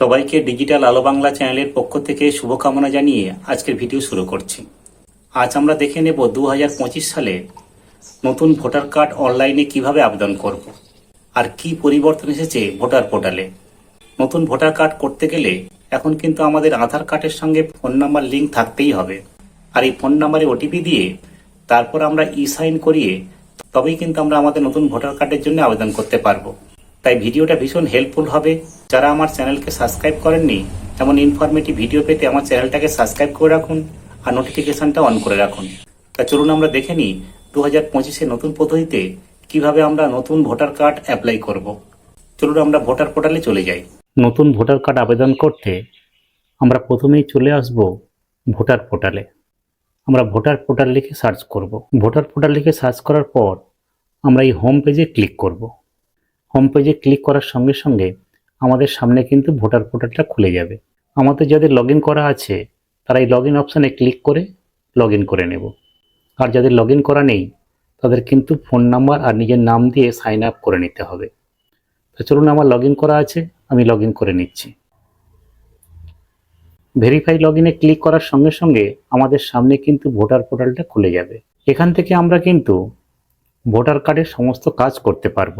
সবাইকে ডিজিটাল আলো বাংলা চ্যানেলের পক্ষ থেকে শুভকামনা জানিয়ে আজকের ভিডিও শুরু করছি। আজ আমরা দেখে নেব দু হাজার পঁচিশ সালে নতুন ভোটার কার্ড অনলাইনে কীভাবে আবেদন করব আর কি পরিবর্তন এসেছে ভোটার পোর্টালে। নতুন ভোটার কার্ড করতে গেলে এখন কিন্তু আমাদের আধার কার্ডের সঙ্গে ফোন নাম্বার লিঙ্ক থাকতেই হবে। আর এই ফোন নাম্বারে ওটিপি দিয়ে তারপর আমরা ই সাইন করিয়ে তবেই কিন্তু আমরা আমাদের নতুন ভোটার কার্ডের জন্য আবেদন করতে পারব। তাই ভিডিওটা ভীষণ হেল্পফুল হবে। যারা আমার চ্যানেলকে সাবস্ক্রাইব করেননি, এমন ইনফরমেটিভ ভিডিও পেতে আমার চ্যানেলটাকে সাবস্ক্রাইব করে রাখুন আর নোটিফিকেশনটা অন করে রাখুন। তা চলুন আমরা দেখে নিই দু হাজার পঁচিশে নতুন পদ্ধতিতে কীভাবে আমরা নতুন ভোটার কার্ড অ্যাপ্লাই করব। চলুন আমরা ভোটার পোর্টালে চলে যাই। নতুন ভোটার কার্ড আবেদন করতে আমরা প্রথমেই চলে আসব ভোটার পোর্টালে আমরা ভোটার পোর্টাল লিখে সার্চ করব। ভোটার পোর্টাল লিখে সার্চ করার পর আমরা এই হোম পেজে ক্লিক করব। হোম পেজে ক্লিক করার সঙ্গে সঙ্গে আমাদের সামনে কিন্তু ভোটার পোর্টালটা খুলে যাবে। আমাদের যাদের লগ করা আছে, তারা এই লগ ইন অপশানে ক্লিক করে লগ করে নেব। আর যাদের লগ করা নেই, তাদের কিন্তু ফোন নাম্বার আর নিজের নাম দিয়ে সাইন আপ করে নিতে হবে। তো চলুন আমার লগ করা আছে, আমি লগ করে নিচ্ছি। ভেরিফাই লগ ইনে ক্লিক করার সঙ্গে সঙ্গে আমাদের সামনে কিন্তু ভোটার পোর্টালটা খুলে যাবে। এখান থেকে আমরা কিন্তু ভোটার কার্ডের সমস্ত কাজ করতে পারব।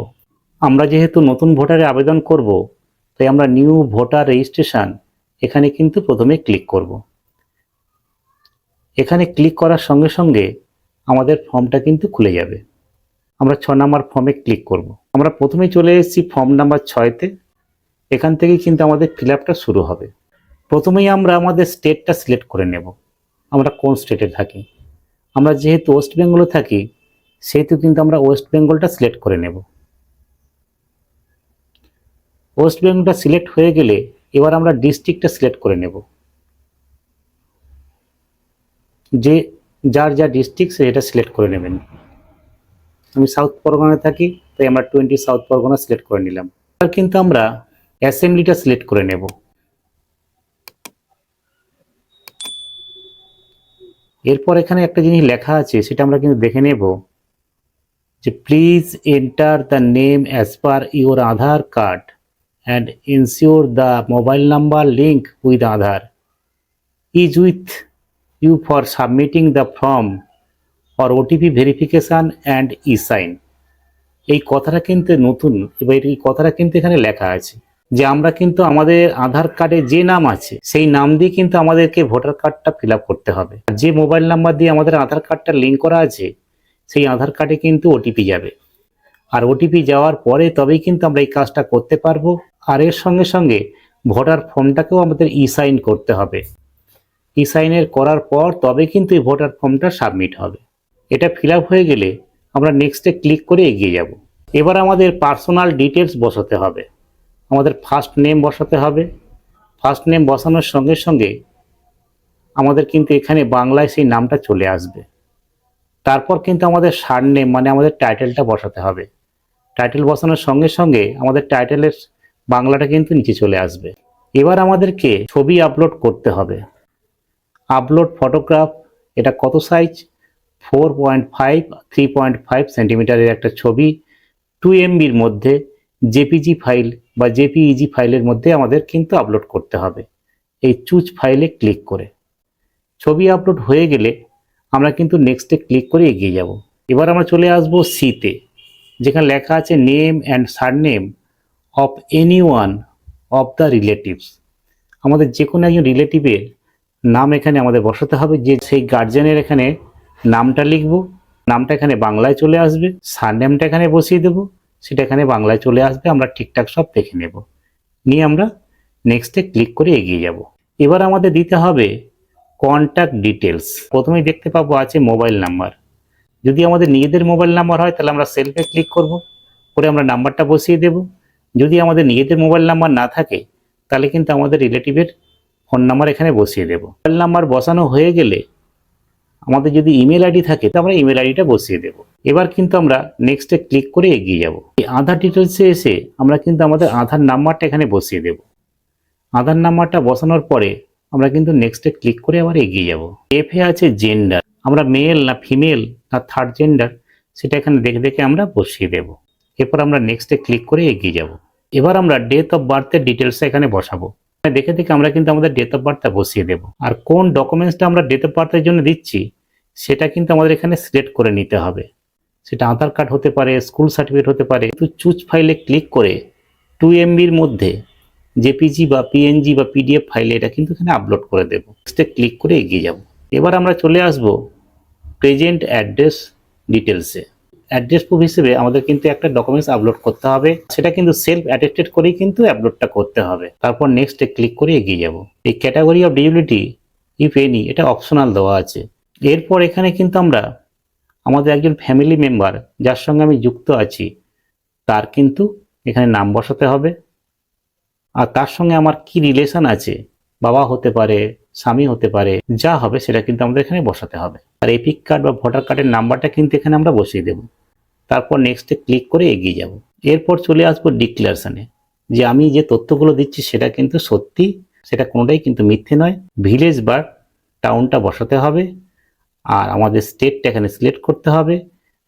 আমরা যেহেতু নতুন ভোটারে আবেদন করব, তাই আমরা নিউ ভোটার রেজিস্ট্রেশন এখানে কিন্তু প্রথমে ক্লিক করব। এখানে ক্লিক করার সঙ্গে সঙ্গে আমাদের ফর্মটা কিন্তু খুলে যাবে। আমরা ছ নাম্বার ফর্মে ক্লিক করব। আমরা প্রথমে চলে এসেছি ফর্ম নাম্বার ছয়তে এখান থেকেই কিন্তু আমাদের ফিল শুরু হবে। প্রথমেই আমরা আমাদের স্টেটটা সিলেক্ট করে নেব। আমরা কোন স্টেটে থাকি? আমরা যেহেতু ওয়েস্ট বেঙ্গলে থাকি, সেহেতু কিন্তু আমরা ওয়েস্ট বেঙ্গলটা সিলেক্ট করে নেব। ওয়েস্ট বেঙ্গলটা সিলেক্ট হয়ে গেলে এবার আমরা ডিস্ট্রিক্টটা সিলেক্ট করে নেব। যে যার যা ডিস্ট্রিক্ট সেটা সিলেক্ট করে নেবেন। আমি সাউথ পরগনায় থাকি, তাই আমরা টোয়েন্টি সাউথ পরগনা সিলেক্ট করে নিলাম। আর কিন্তু আমরা অ্যাসেম্বলিটা সিলেক্ট করে নেব। এরপর এখানে একটা জিনিস লেখা আছে, সেটা আমরা কিন্তু দেখে নেব। যে please enter the name as per your Aadhaar card and ensure the mobile number link with Aadhaar. Is with you for submitting the form for OTP verification and e-sign. এই কথাটা কিন্তু নতুন, এবার এই কথাটা কিন্তু এখানে লেখা আছে যে আমরা কিন্তু আমাদের আধার কার্ডে যে নাম আছে, সেই নাম দিয়ে কিন্তু আমাদেরকে ভোটার কার্ডটা ফিল করতে হবে। যে মোবাইল নাম্বার দিয়ে আমাদের আধার কার্ডটা লিঙ্ক করা আছে, সেই আধার কার্ডে কিন্তু ওটিপি যাবে। আর ওটিপি যাওয়ার পরে তবেই কিন্তু আমরা এই কাজটা করতে পারব। আর এর সঙ্গে সঙ্গে ভোটার ফর্মটাকেও আমাদের ই সাইন করতে হবে। ই সাইনের করার পর তবে কিন্তু এই ভোটার ফর্মটা সাবমিট হবে। এটা ফিল হয়ে গেলে আমরা নেক্সটে ক্লিক করে এগিয়ে যাব। এবার আমাদের পার্সোনাল ডিটেলস বসাতে হবে। আমাদের ফার্স্ট নেম বসাতে হবে। ফার্স্ট নেম বসানোর সঙ্গে সঙ্গে আমাদের কিন্তু এখানে বাংলায় সেই নামটা চলে আসবে। তারপর কিন্তু আমাদের সার নেম মানে আমাদের টাইটেলটা বসাতে হবে। টাইটেল বসানোর সঙ্গে সঙ্গে আমাদের টাইটেলের বাংলাটা কিন্তু নিচে চলে আসবে। এবার আমাদেরকে ছবি আপলোড করতে হবে। আপলোড ফটোগ্রাফ এটা কত size four point five three point five সেন্টিমিটারের একটা ছবি। টু এমবির মধ্যে জেপিজি ফাইল বা জেপিইজি ফাইলের মধ্যে আমাদের কিন্তু আপলোড করতে হবে। এই চুজ ফাইলে ক্লিক করে। ছবি আপলোড হয়ে গেলে আমরা কিন্তু নেক্সটে ক্লিক করে এগিয়ে যাব। এবার আমরা চলে আসব সিতে যেখানে লেখা আছে name and surname of any one of the relatives আমাদের যে কোনো একজন রিলেটিভের নাম এখানে আমাদের বসাতে হবে, যে সেই গার্জেনের এখানে নামটা লিখব, নামটা এখানে বাংলায় চলে আসবে সারনেমটা এখানে বসিয়ে দেব, সেটা এখানে বাংলায় চলে আসবে, আমরা ঠিকঠাক সব দেখে নেব। নিয়ে আমরা নেক্সটে ক্লিক করে এগিয়ে যাব। এবার আমাদের দিতে হবে কন্ট্যাক্ট ডিটেলস প্রথমেই দেখতে পাবো আছে মোবাইল নাম্বার যদি আমাদের নিজেদের মোবাইল নাম্বার হয়, তাহলে আমরা সেলফে ক্লিক করব, করে আমরা নাম্বারটা বসিয়ে দেব। যদি আমাদের নিজেদের মোবাইল নাম্বার না থাকে, তাহলে কিন্তু আমাদের রিলেটিভের ফোন নাম্বার এখানে বসিয়ে দেব। মোবাইল নাম্বার বসানো হয়ে গেলে আমাদের যদি ইমেল আইডি থাকে তো আমরা ইমেল আইডিটা বসিয়ে দেব। এবার কিন্তু আমরা নেক্সটে ক্লিক করে এগিয়ে যাব। এই আধার ডিটেলসে এসে আমরা কিন্তু আমাদের আধার নাম্বারটা এখানে বসিয়ে দেব। আধার নাম্বারটা বসানোর পরে আমরা কিন্তু নেক্সটে ক্লিক করে আবার এগিয়ে যাব। এফে আছে জেন্ডার আমরা মেল না ফিমেল না থার্ড জেন্ডার সেটা এখানে দেখে দেখে আমরা বসিয়ে দেব। এরপর আমরা নেক্সটে ক্লিক করে এগিয়ে যাব। এবার আমরা ডেট অফ বার্থের ডিটেলস এখানে বসাবো। দেখে দেখে আমরা কিন্তু আমাদের ডেট অফ বার্থটা বসিয়ে দেবো। আর কোন ডকুমেন্টসটা আমরা ডেট অফ বার্থের জন্য দিচ্ছি, সেটা কিন্তু আমাদের এখানে সিলেক্ট করে নিতে হবে। সেটা আধার কার্ড হতে পারে স্কুল সার্টিফিকেট হতে পারে। তো চুজ ফাইলে ক্লিক করে টু এমবির মধ্যে জেপিজি বা পিএনজি বা পিডিএফ ফাইলে এটা কিন্তু এখানে আপলোড করে দেবো। নেক্সটে ক্লিক করে এগিয়ে যাব। এবার আমরা চলে আসব প্রেজেন্ট অ্যাড্রেস ডিটেলসে অ্যাড্রেস প্রুফ হিসেবে আমাদের কিন্তু একটা ডকুমেন্টস আপলোড করতে হবে। সেটা কিন্তু সেলফ অ্যাটেস্টেড করেই কিন্তু আপলোডটা করতে হবে। তারপর নেক্সটে ক্লিক করে এগিয়ে যাব। এই category of disability if any এটা অপশনাল দেওয়া আছে। এরপর এখানে কিন্তু আমরা আমাদের একজন ফ্যামিলি মেম্বার যার সঙ্গে আমি যুক্ত আছি, তার কিন্তু এখানে নাম বসাতে হবে। আর তার সঙ্গে আমার কি রিলেশন আছে, বাবা হতে পারে, স্বামী হতে পারে, যা হবে সেটা কিন্তু আমাদের এখানে বসাতে হবে। আর এপিক কার্ড বা ভোটার কার্ডের নাম্বারটা কিন্তু এখানে আমরা বসিয়ে দেব। তারপর নেক্সটে ক্লিক করে এগিয়ে যাব। এরপর চলে আসব ডিক্লারেশনে যে আমি যে তথ্যগুলো দিচ্ছি সেটা কিন্তু সত্যি, সেটা কোনোটাই কিন্তু মিথ্যে নয়। ভিলেজ বা টাউনটা বসাতে হবে, আর আমাদের স্টেটটা এখানে সিলেক্ট করতে হবে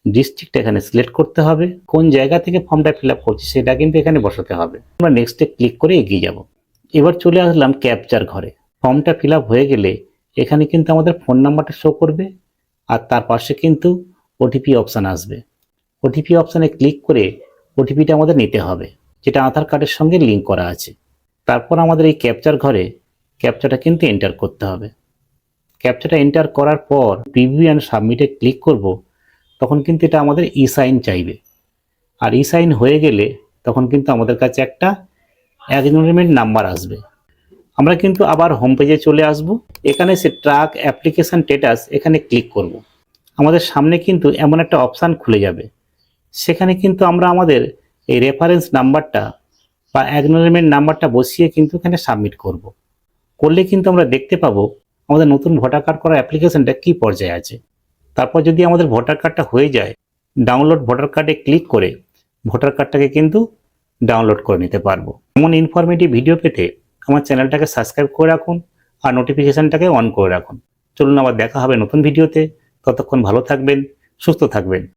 ডিস্ট্রিক্ট এখানে সিলেক্ট করতে হবে। কোন জায়গা থেকে ফর্মটা ফিল আপ করছি সেটা কিন্তু এখানে বসাতে হবে। আমরা নেক্সটে ক্লিক করে এগিয়ে যাব। এবার চলে আসলাম ক্যাপচার ঘরে। ফর্মটা ফিল আপ হয়ে গেলে এখানে কিন্তু আমাদের ফোন নাম্বারটা শো করবে, আর তার পাশে কিন্তু ওটিপি অপশান আসবে। ওটিপি অপশানে ক্লিক করে ওটিপিটা আমাদের নিতে হবে, যেটা আধার কার্ডের সঙ্গে লিঙ্ক করা আছে। তারপর আমাদের এই ক্যাপচার ঘরে ক্যাপচারটা কিন্তু এন্টার করতে হবে। ক্যাপচারটা এন্টার করার পর প্রিভিউ অ্যান্ড সাবমিটে ক্লিক করব, তখন কিন্তু এটা আমাদের ই সাইন চাইবে। আর ই সাইন হয়ে গেলে তখন কিন্তু আমাদের কাছে একটা অ্যাকনোলেজমেন্ট নাম্বার আসবে। আমরা কিন্তু আবার হোম পেজে চলে আসব। এখানে সে ট্রাক অ্যাপ্লিকেশন স্টেটাস এখানে ক্লিক করব। আমাদের সামনে কিন্তু এমন একটা অপশান খুলে যাবে। সেখানে কিন্তু আমরা আমাদের এই রেফারেন্স নাম্বারটা বা অ্যাকনোলেজমেন্ট নাম্বারটা বসিয়ে কিন্তু এখানে সাবমিট করব। করলে কিন্তু আমরা দেখতে পাবো আমাদের নতুন ভোটার কার্ড করার অ্যাপ্লিকেশনটা কী পর্যায়ে আছে। তারপর যদি আমাদের ভোটার কার্ডটা হয়ে যায় ডাউনলোড ভোটার কার্ডে ক্লিক করে ভোটার কার্ডটাকে কিন্তু ডাউনলোড করে নিতে পারব। এমন ইনফরমেটিভ ভিডিও পেতে আমার চ্যানেলটাকে সাবস্ক্রাইব করে রাখুন আর নোটিফিকেশানটাকে অন করে রাখুন। চলুন আবার দেখা হবে নতুন ভিডিওতে ততক্ষণ ভালো থাকবেন, সুস্থ থাকবেন।